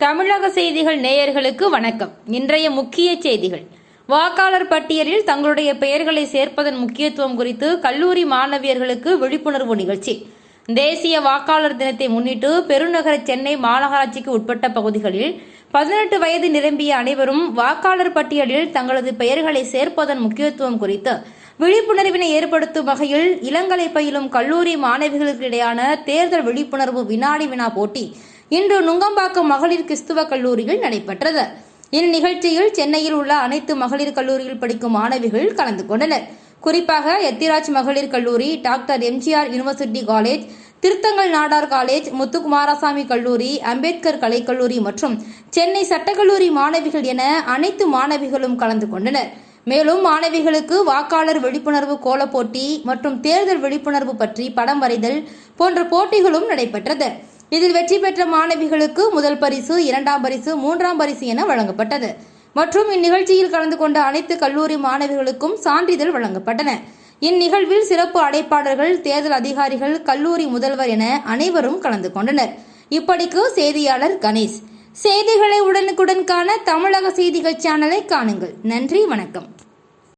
தமிழக செய்திகள் நேயர்களுக்கு வணக்கம். இன்றைய முக்கிய செய்திகள். வாக்காளர் பட்டியலில் தங்களுடைய பெயர்களை சேர்ப்பதன் முக்கியத்துவம் குறித்து கல்லூரி மாணவியர்களுக்கு விழிப்புணர்வு நிகழ்ச்சி. தேசிய வாக்காளர் தினத்தை முன்னிட்டு பெருநகர சென்னை மாநகராட்சிக்கு உட்பட்ட பகுதிகளில் பதினெட்டு வயது நிரம்பிய அனைவரும் வாக்காளர் பட்டியலில் தங்களது பெயர்களை சேர்ப்பதன் முக்கியத்துவம் குறித்து விழிப்புணர்வினை ஏற்படுத்தும் வகையில் இளங்கலை பயிலும் கல்லூரி மாணவிகளுக்கிடையான தேர்தல் விழிப்புணர்வு வினாடி வினா போட்டி இன்று நுங்கம்பாக்கம் மகளிர் கிறிஸ்துவ கல்லூரியில் நடைபெற்றது. இந்நிகழ்ச்சியில் சென்னையில் உள்ள அனைத்து மகளிர் கல்லூரியில் படிக்கும் மாணவிகள் கலந்து கொண்டனர். குறிப்பாக எத்திராஜ் மகளிர் கல்லூரி doctor MGR university college Thiruthangal Nadar college Muthukumaraswamy கல்லூரி அம்பேத்கர் கலைக்கல்லூரி மற்றும் சென்னை சட்டக்கல்லூரி மாணவிகள் என அனைத்து மாணவிகளும் கலந்து கொண்டனர். மேலும் மாணவிகளுக்கு வாக்காளர் விழிப்புணர்வு கோலப்போட்டி மற்றும் தேர்தல் விழிப்புணர்வு பற்றி படம் வரைதல் போன்ற போட்டிகளும் நடைபெற்றது. இதில் வெற்றி பெற்ற மாணவிகளுக்கு முதல் பரிசு இரண்டாம் பரிசு மூன்றாம் பரிசு என வழங்கப்பட்டது. மற்றும் இந்நிகழ்ச்சியில் கலந்து கொண்ட அனைத்து கல்லூரி மாணவிகளுக்கும் சான்றிதழ் வழங்கப்பட்டன. இந்நிகழ்வில் சிறப்பு அடைப்பாளர்கள் தேர்தல் அதிகாரிகள் கல்லூரி முதல்வர் என அனைவரும் கலந்து கொண்டனர். இப்படிக்கு செய்தியாளர் கணேஷ். செய்திகளை உடனுக்குடன் காண தமிழக செய்திகள் சேனலை காணுங்கள். நன்றி வணக்கம்.